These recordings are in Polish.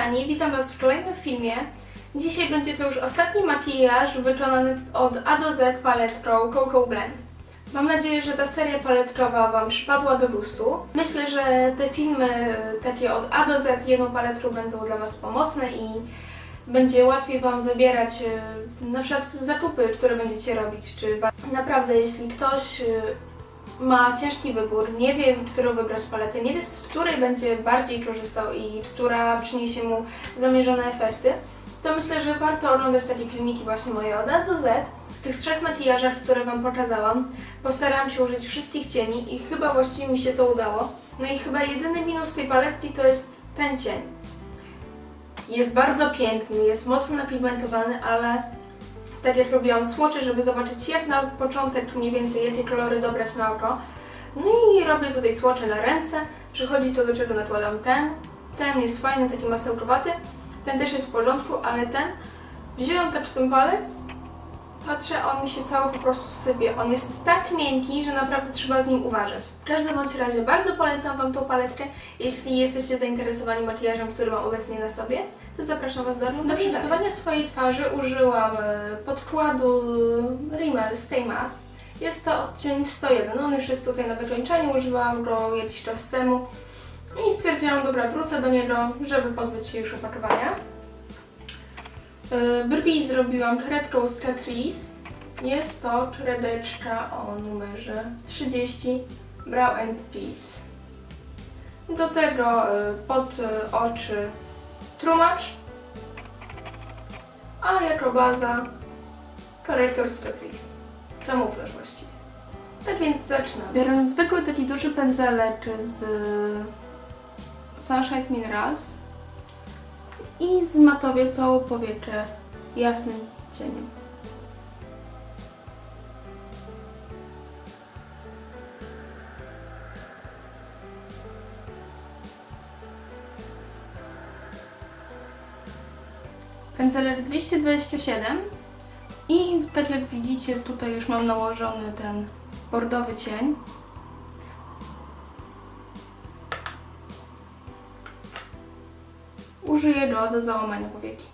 kochani, witam Was w kolejnym filmie. Dzisiaj będzie to już ostatni makijaż wykonany od A do Z paletrą Cocoa Blend. Mam nadzieję, że ta seria paletrowa Wam przypadła do gustu. Myślę, że te filmy takie od A do Z jedną paletrą będą dla Was pomocne i będzie łatwiej Wam wybierać e, na przykład zakupy, które będziecie robić. Czy naprawdę, jeśli ktoś e, ma ciężki wybór, nie wie, którą wybrać paletę, nie wie, z której będzie bardziej korzystał i która przyniesie mu zamierzone efekty, to myślę, że warto oglądać takie filmiki właśnie moje od A do Z. W tych trzech makijażach, które Wam pokazałam, postarałam się użyć wszystkich cieni i chyba właściwie mi się to udało. No i chyba jedyny minus tej paletki to jest ten cień. Jest bardzo piękny, jest mocno napigmentowany, ale tak jak robiłam słocze, żeby zobaczyć jak na początek mniej więcej jakie kolory dobrać na oko. No i robię tutaj słocze na ręce, przychodzi co do czego nakładam ten. Ten jest fajny, taki masełkowaty, ten też jest w porządku, ale ten wzięłam tak ten palec, patrzę, on mi się cały po prostu sypie. On jest tak miękki, że naprawdę trzeba z nim uważać. W każdym bądź razie bardzo polecam Wam tą paletkę. Jeśli jesteście zainteresowani makijażem, który mam obecnie na sobie, zapraszam Was do. Do przygotowania swojej twarzy użyłam e, podkładu Rimmel Stay Matte. Jest to odcień 101. On już jest tutaj na wykończeniu, używałam go jakiś czas temu. I stwierdziłam, dobra, wrócę do niego, żeby pozbyć się już opakowania. E, Brwi zrobiłam kredką z Catrice. Jest to kredeczka o numerze 30 Brow and Peace. Do tego e, pod oczy trumacz, a jako baza korektor Catrice. Kamuflaż właściwie. Tak więc zaczynam. Biorę zwykły taki duży pędzelek z Sunshine Minerals i zmatowię całą powiekę jasnym cieniem. Pędzelek 227 i tak jak widzicie tutaj już mam nałożony ten bordowy cień. Użyję go do załamania powieki.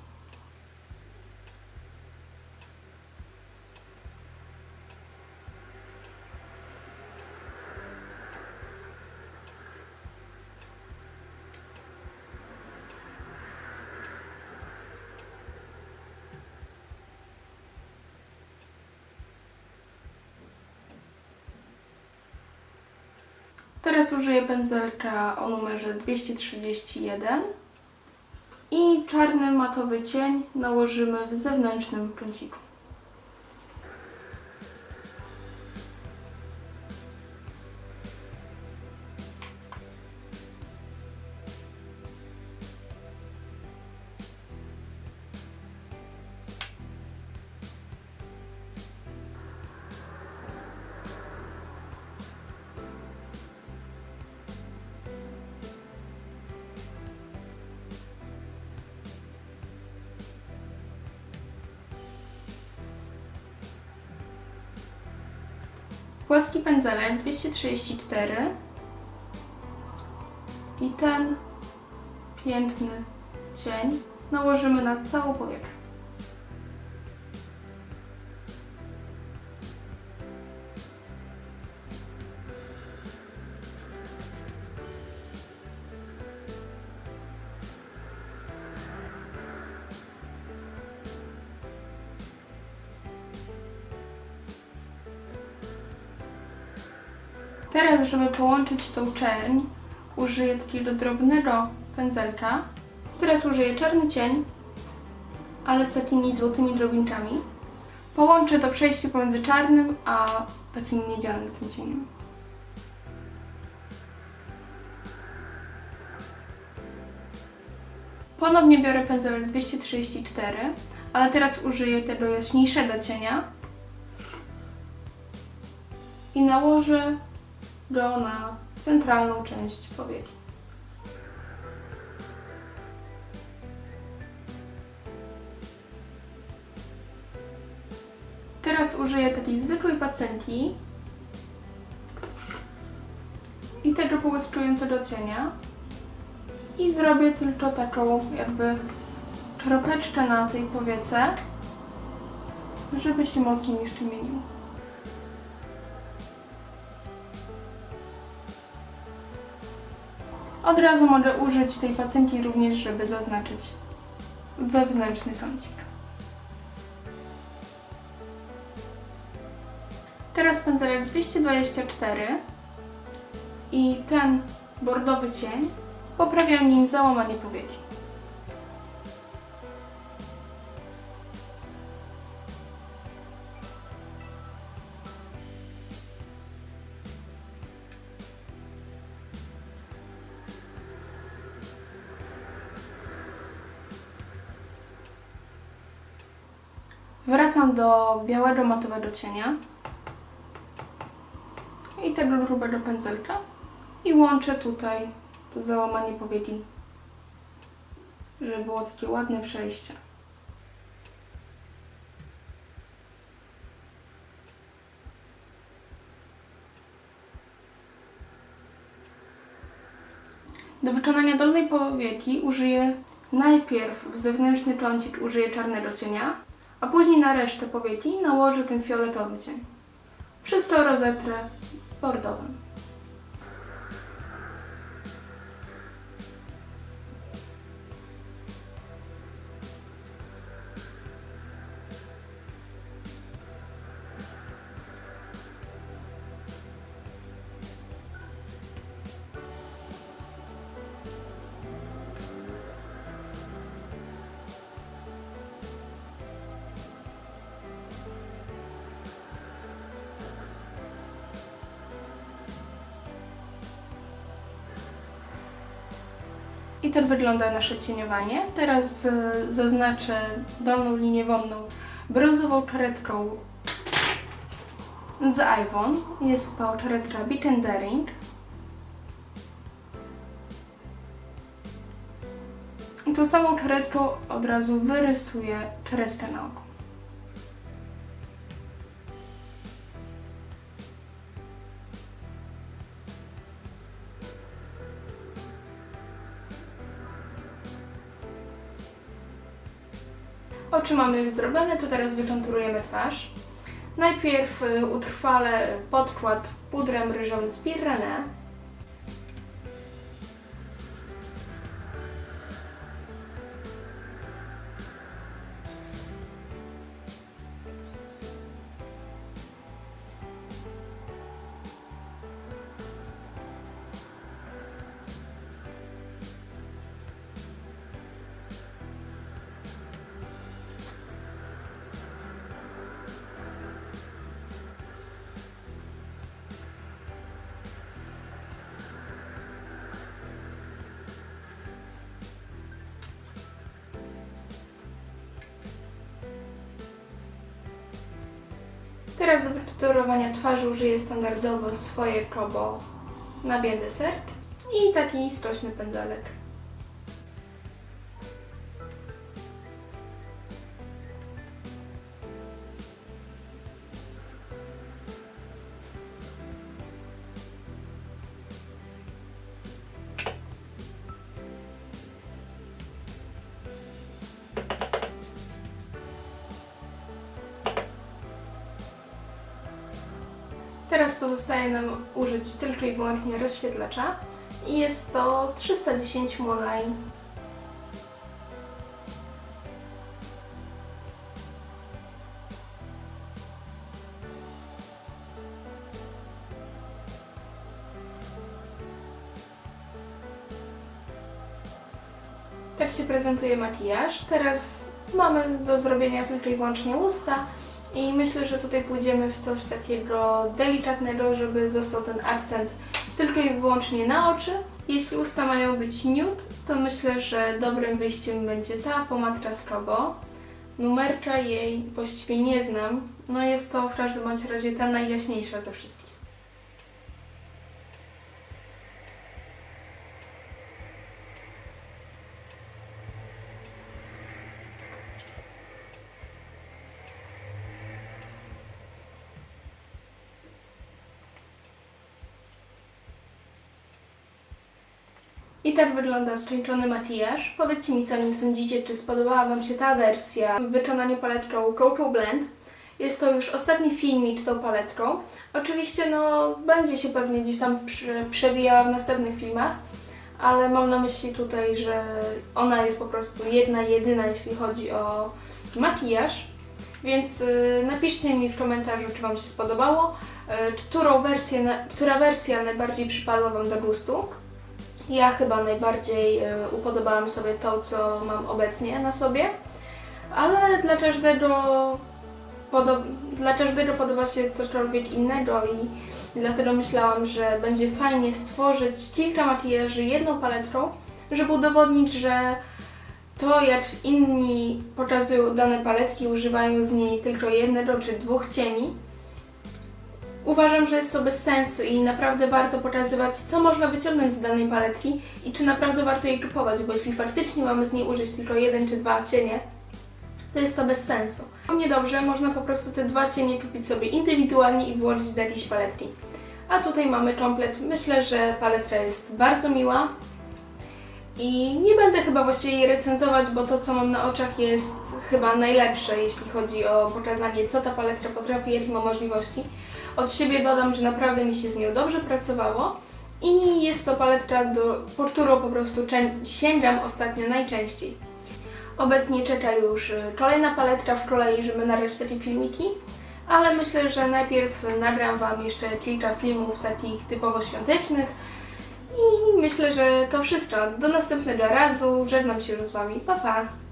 Teraz użyję pędzelka o numerze 231 i czarny matowy cień nałożymy w zewnętrznym kąciku. Płaski pędzelek 234 i ten piękny cień nałożymy na całą powiekę. Teraz, żeby połączyć tą czerń, użyję takiego drobnego pędzelka. Teraz użyję czarny cień, ale z takimi złotymi drobinkami. Połączę to przejście pomiędzy czarnym a takim miedzianym tym cieniem. Ponownie biorę pędzelek 234, ale teraz użyję tego jaśniejszego cienia i nałożę go na centralną część powieki. Teraz użyję takiej zwykłej pacynki i tego połyskującego cienia I zrobię tylko taką jakby kropeczkę na tej powiece, żeby się mocniej nie szczymienił. Od razu mogę użyć tej pacynki również, żeby zaznaczyć wewnętrzny kącik. Teraz pędzelek 224 i ten bordowy cień poprawiam nim załamanie powieki. Wracam do białego matowego cienia i tego grubego pędzelka i łączę tutaj to załamanie powieki, żeby było takie ładne przejście. Do wykonania dolnej powieki użyję najpierw w zewnętrzny kącik użyję czarnego cienia, a później na resztę powieki nałożę ten fioletowy cień. Wszystko rozetrę bordowym. I tak wygląda nasze cieniowanie. Teraz e, zaznaczę dolną linię wonną brązową karetką z Ivon. Jest to karetka Beat Daring. I tą samą karetką od razu wyrysuję kreskę na oko. Oczy mamy już zrobione, to teraz wykonturujemy twarz. Najpierw y, utrwalę podkład pudrem ryżowym z Pirene. Teraz do wykonturowania twarzy użyję standardowo swoje kobo na bien desert i taki stoczny pędzelek. Teraz pozostaje nam użyć tylko i wyłącznie rozświetlacza i jest to 310 Moline. Tak się prezentuje makijaż. Teraz mamy do zrobienia tylko i wyłącznie usta i myślę, że tutaj pójdziemy w coś takiego delikatnego, żeby został ten akcent tylko i wyłącznie na oczy. Jeśli usta mają być nude, to myślę, że dobrym wyjściem będzie ta pomadka z Kobo. Numerka jej właściwie nie znam, no jest to w każdym razie ta najjaśniejsza ze wszystkich. Tak wygląda skończony makijaż. Powiedzcie mi, co o nim sądzicie, czy spodobała Wam się ta wersja w wykonaniu paletką Cocoa Blend. Jest to już ostatni filmik tą paletką. Oczywiście, no, będzie się pewnie gdzieś tam prze- przewijała w następnych filmach, ale mam na myśli tutaj, że ona jest po prostu jedna, jedyna, jeśli chodzi o makijaż. Więc y, napiszcie mi w komentarzu, czy Wam się spodobało, y, którą wersję, która wersja najbardziej przypadła Wam do gustu. Ja chyba najbardziej y, upodobałam sobie to, co mam obecnie na sobie, ale dla każdego, dla każdego podoba się cokolwiek innego i dlatego myślałam, że będzie fajnie stworzyć kilka makijaży jedną paletką, żeby udowodnić, że to jak inni pokazują dane paletki, używają z niej tylko jednego czy dwóch cieni, Uważam, że jest to bez sensu i naprawdę warto pokazywać, co można wyciągnąć z danej paletki i czy naprawdę warto jej kupować, bo jeśli faktycznie mamy z niej użyć tylko jeden czy dwa cienie, to jest to bez sensu. Mnie dobrze, można po prostu te dwa cienie kupić sobie indywidualnie i włożyć do jakiejś paletki. A tutaj mamy komplet. Myślę, że paletra jest bardzo miła i nie będę chyba właściwie jej recenzować, bo to, co mam na oczach jest chyba najlepsze, jeśli chodzi o pokazanie, co ta paletra potrafi, jakie ma możliwości. Od siebie dodam, że naprawdę mi się z nią dobrze pracowało i jest to paletka, do, po którą po prostu sięgam ostatnio najczęściej. Obecnie czeka już y, kolejna paletka w kolei, żeby nagrać takie filmiki, ale myślę, że najpierw nagram Wam jeszcze kilka filmów takich typowo świątecznych i myślę, że to wszystko. Do następnego razu. Żegnam się z Wami. Pa, pa!